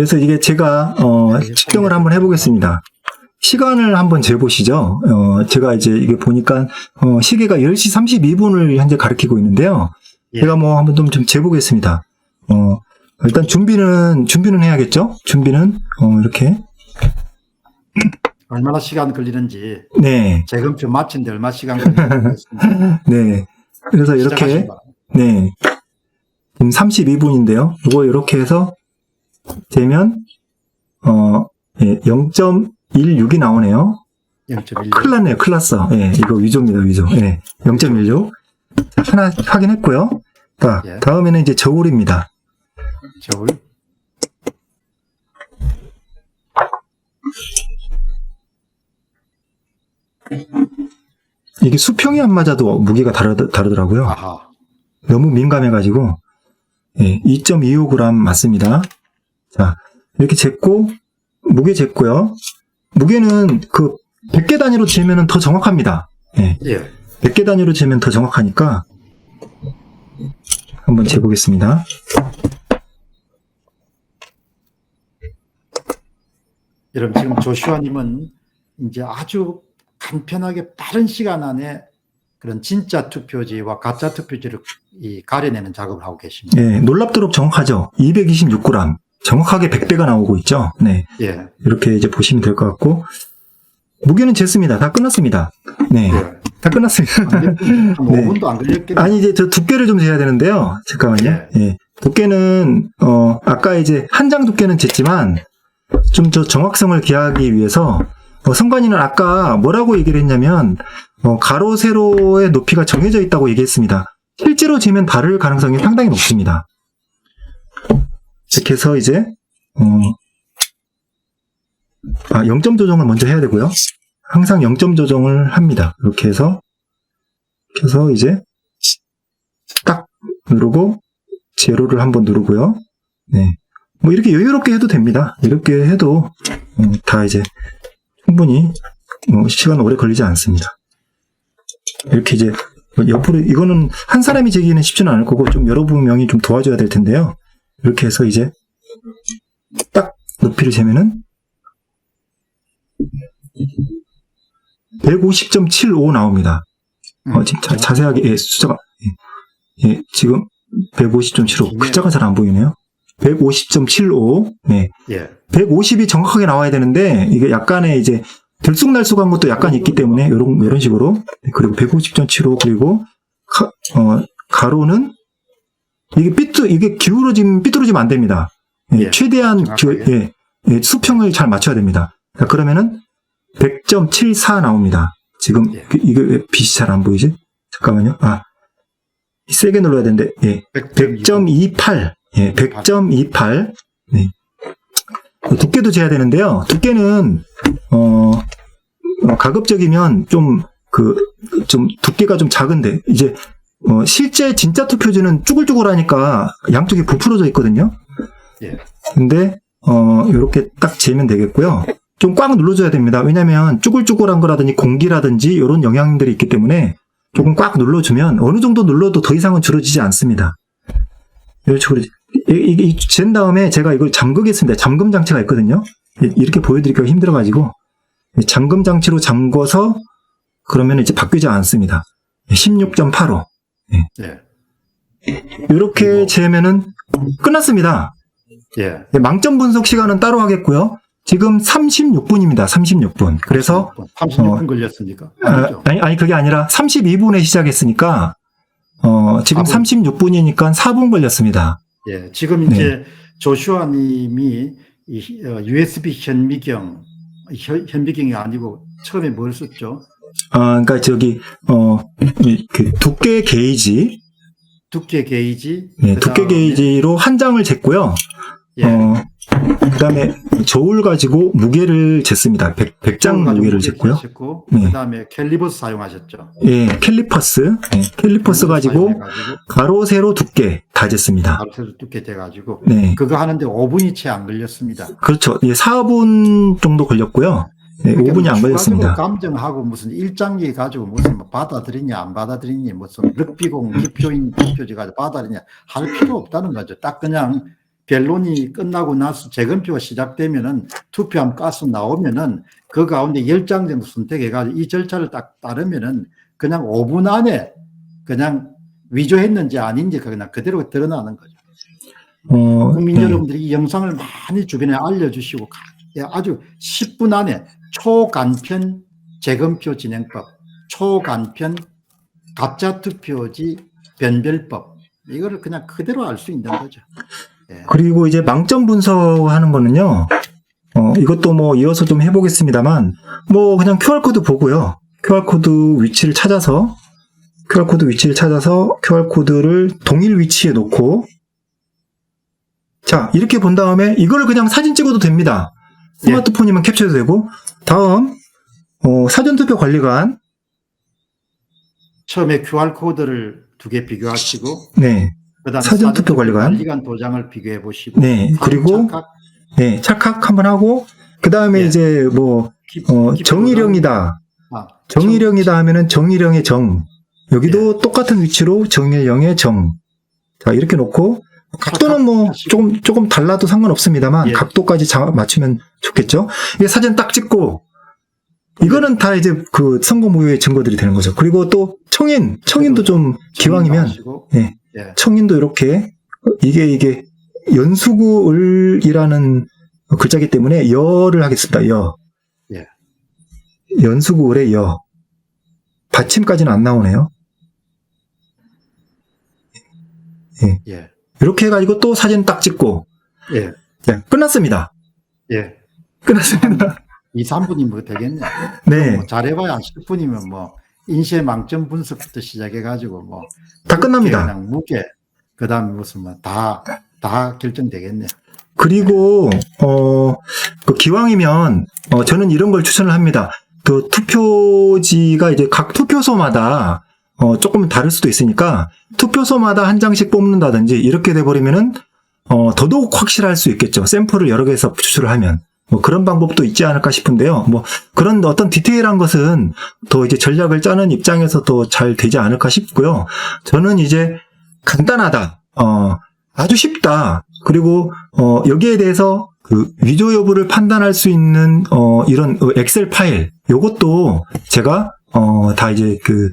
그래서 이게 제가 어, 측정을 한번 해보겠습니다. 시간을 한번 재보시죠. 어, 제가 이제 이게 보니까 어, 시계가 10시 32분을 현재 가리키고 있는데요. 예. 제가 뭐 한번 좀, 좀 재보겠습니다. 어, 일단 준비는 준비는 해야겠죠. 준비는 어, 이렇게 얼마나 시간 걸리는지 네, 재검표 마치는데 얼마 시간 걸리는지 네. 그래서 이렇게. 네. 지금 32분인데요. 이거 이렇게 해서 되면 어, 예, 0.16이 나오네요. 0.1. 큰일 났네요. 큰일 났어. 예, 이거 위조입니다. 위조. 예, 0.16. 하나 확인했고요. 자, 예. 다음에는 이제 저울입니다. 저울. 이게 수평이 안 맞아도 무게가 다르, 다르더라고요. 아하. 너무 민감해가지고, 예, 2.25g 맞습니다. 자, 이렇게 쟀고, 무게 쟀고요. 무게는 그 100개 단위로 재면 더 정확합니다. 예, 예. 100개 단위로 재면 더 정확하니까, 한번 재보겠습니다. 여러분 지금 조슈아님은 이제 아주 간편하게 빠른 시간 안에 그런 진짜 투표지와 가짜 투표지를 이 가려내는 작업을 하고 계십니다. 예, 놀랍도록 정확하죠. 226g. 정확하게 100배가 나오고 있죠. 네. 예. 이렇게 이제 보시면 될 것 같고, 무게는 쟀습니다. 다 끝났습니다. 네. 예. 다 끝났습니다. 한 5분도 안 걸렸겠네요. 아니, 이제 저 두께를 좀 재야 되는데요. 잠깐만요. 예. 두께는, 어, 아까 이제 한 장 두께는 쟀지만, 좀 저 정확성을 기하기 위해서, 어, 성관이는 아까 뭐라고 얘기를 했냐면, 어, 가로, 세로의 높이가 정해져 있다고 얘기했습니다. 실제로 재면 다를 가능성이 상당히 높습니다. 이렇게 해서 이제, 어, 아, 0점 조정을 먼저 해야 되고요. 항상 0점 조정을 합니다. 이렇게 해서, 해서 이제, 딱 누르고, 제로를 한번 누르고요. 네. 뭐 이렇게 여유롭게 해도 됩니다. 이렇게 해도, 음, 다 이제, 충분히, 어, 시간 오래 걸리지 않습니다. 이렇게 이제, 옆으로, 이거는 한 사람이 재기는 쉽지는 않을 거고, 좀 여러 명이 좀 도와줘야 될 텐데요. 이렇게 해서 이제, 딱 높이를 재면은, 150.75 나옵니다. 어, 지금 자, 자세하게, 예, 숫자가, 예, 예, 지금 150.75. 글자가 잘 안 보이네요. 150.75. 네. 예. 150이 정확하게 나와야 되는데, 이게 약간의 이제, 들쑥날쑥한 것도 약간 있기 때문에, 요런, 요런 식으로. 네, 그리고 150.75, 그리고, 가, 어, 가로는, 이게 삐뚤, 이게 기울어지면, 삐뚤어지면 안 됩니다. 예, 예, 최대한, 그. 예, 예, 수평을 잘 맞춰야 됩니다. 자, 그러면은, 100.74 나옵니다. 지금, 예. 그- 이게 왜 빛이 잘 안 보이지? 잠깐만요. 아, 세게 눌러야 되는데, 예. 100.28. 예, 100.28. 네. 두께도 재야 되는데요. 두께는, 어, 어, 가급적이면 좀, 그, 좀 두께가 좀 작은데, 이제, 어, 실제 진짜 투표지는 쭈글쭈글하니까 양쪽이 부풀어져 있거든요. 예. 근데, 어, 요렇게 딱 재면 되겠고요. 좀 꽉 눌러줘야 됩니다. 왜냐면 쭈글쭈글한 거라든지 공기라든지 이런 영향들이 있기 때문에 조금 꽉 눌러주면 어느 정도 눌러도 더 이상은 줄어지지 않습니다. 이런 식으로 이게 이- 잰 다음에 제가 이걸 잠그겠습니다. 잠금 장치가 있거든요. 이- 이렇게 보여드리기가 힘들어가지고 잠금 장치로 잠궈서 그러면 이제 바뀌지 않습니다. 16.85 예. 이렇게 그리고- 재면은 끝났습니다. 예. 네, 망점 분석 시간은 따로 하겠고요. 지금 36분입니다. 36분. 그래서 36분 걸렸습니까? 아, 아니죠. 아니 아니 그게 아니라 32분에 시작했으니까 어, 지금 4분. 36분이니까 4분 걸렸습니다. 예. 지금 네. 이제 조슈아 님이 이 어, USB 현미경 현- 현미경이 아니고 처음에 뭘 썼죠? 아, 그러니까 저기 어, 이- 그 두께 게이지, 두께 게이지. 네, 두께 그다음에- 게이지로 한 장을 쟀고요. 예. 어, 그다음에 저울 가지고 무게를 쟀습니다. 100, 장 무게를 쟀고요. 고 네. 그다음에 캘리버스 사용하셨죠. 예, 캘리퍼스, 예, 캘리퍼스 가지고 사용해가지고 가로 세로 두께 다 쟀습니다. 가로 세로 두께 돼가지고 네, 그거 하는데 5분이 채 안 걸렸습니다. 그렇죠. 예, 4분 정도 걸렸고요. 네, 그러니까 5분이 안뭐 걸렸습니다. 감정하고 무슨 일장기 가지고 무슨 뭐 받아들이냐 안 받아들이냐 무슨 럭비공 기표인 기표지 가지고 받아들이냐 할 필요 없다는 거죠. 딱 그냥 변론이 끝나고 나서 재검표가 시작되면은 투표함 가스 나오면은 그 가운데 10장 정도 선택해가지고 이 절차를 딱 따르면은 그냥 5분 안에 그냥 위조했는지 아닌지 그냥 그대로 드러나는 거죠. 어, 국민 네. 여러분들이 이 영상을 많이 주변에 알려주시고 아주 10분 안에 초간편 재검표 진행법, 초간편 가짜 투표지 변별법 이거를 그냥 그대로 알 수 있는 거죠. 예. 그리고 이제 망점 분석하는 거는요. 어, 이것도 뭐 이어서 좀 해보겠습니다만, 뭐 그냥 QR코드 보고요. QR코드 위치를 찾아서, QR코드 위치를 찾아서 QR코드를 동일 위치에 놓고, 자, 이렇게 본 다음에 이거를 그냥 사진 찍어도 됩니다. 스마트폰이면 캡처해도 되고, 다음, 어, 사전투표 관리관, 처음에 QR 코드를 두 개 비교하시고 네, 그다음 사전투표 관리관. 관리관 도장을 비교해 보시고 네, 그리고 착각, 네, 찰칵 한번 하고, 그 다음에 예. 이제 뭐, 기- 어, 정의령이다. 아, 정의령이다 하면은 정의령의 정. 여기도 똑같은 위치로 정의령의 정. 자, 이렇게 놓고, 각도는 뭐, 조금, 조금 달라도 상관없습니다만, 예. 각도까지 자- 맞추면 좋겠죠? 이게 사진 딱 찍고, 이거는 다 이제 그 선거 무효의 증거들이 되는 거죠. 그리고 또 청인, 청인도 좀 기왕이면, 예. 예. 청인도 이렇게, 이게, 이게, 연수구을이라는 글자기 때문에 여를 하겠습니다. 여. 예. 연수구을의 여. 받침까지는 안 나오네요. 예. 이렇게 해가지고 또 사진 딱 찍고, 예. 네, 끝났습니다. 예. 끝났습니다. 2, 3분이면 뭐 되겠네. 네, 뭐 잘해봐야 10분이면 뭐 인쇄 망점 분석부터 시작해가지고 뭐 다 끝납니다. 그냥 무게 그다음 무슨 뭐다다 결정되겠네. 그리고, 어, 그 기왕이면, 어, 저는 이런 걸 추천을 합니다. 그 투표지가 이제 각 투표소마다, 어, 조금 다를 수도 있으니까, 투표소마다 한 장씩 뽑는다든지, 이렇게 돼버리면은, 어, 더더욱 확실할 수 있겠죠. 샘플을 여러 개에서 추출을 하면. 뭐 그런 방법도 있지 않을까 싶은데요. 뭐 그런 어떤 디테일한 것은 더 이제 전략을 짜는 입장에서 더 잘 되지 않을까 싶고요. 저는 이제 간단하다. 어, 아주 쉽다. 그리고 어, 여기에 대해서 그 위조 여부를 판단할 수 있는 어, 이런 엑셀 파일 요것도 제가 어, 다 이제 그,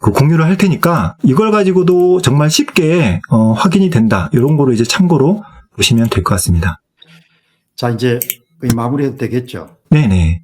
그 공유를 할 테니까 이걸 가지고도 정말 쉽게 어, 확인이 된다. 이런 거로 이제 참고로 보시면 될 것 같습니다. 자 이제 거의 마무리해도 되겠죠. 네네.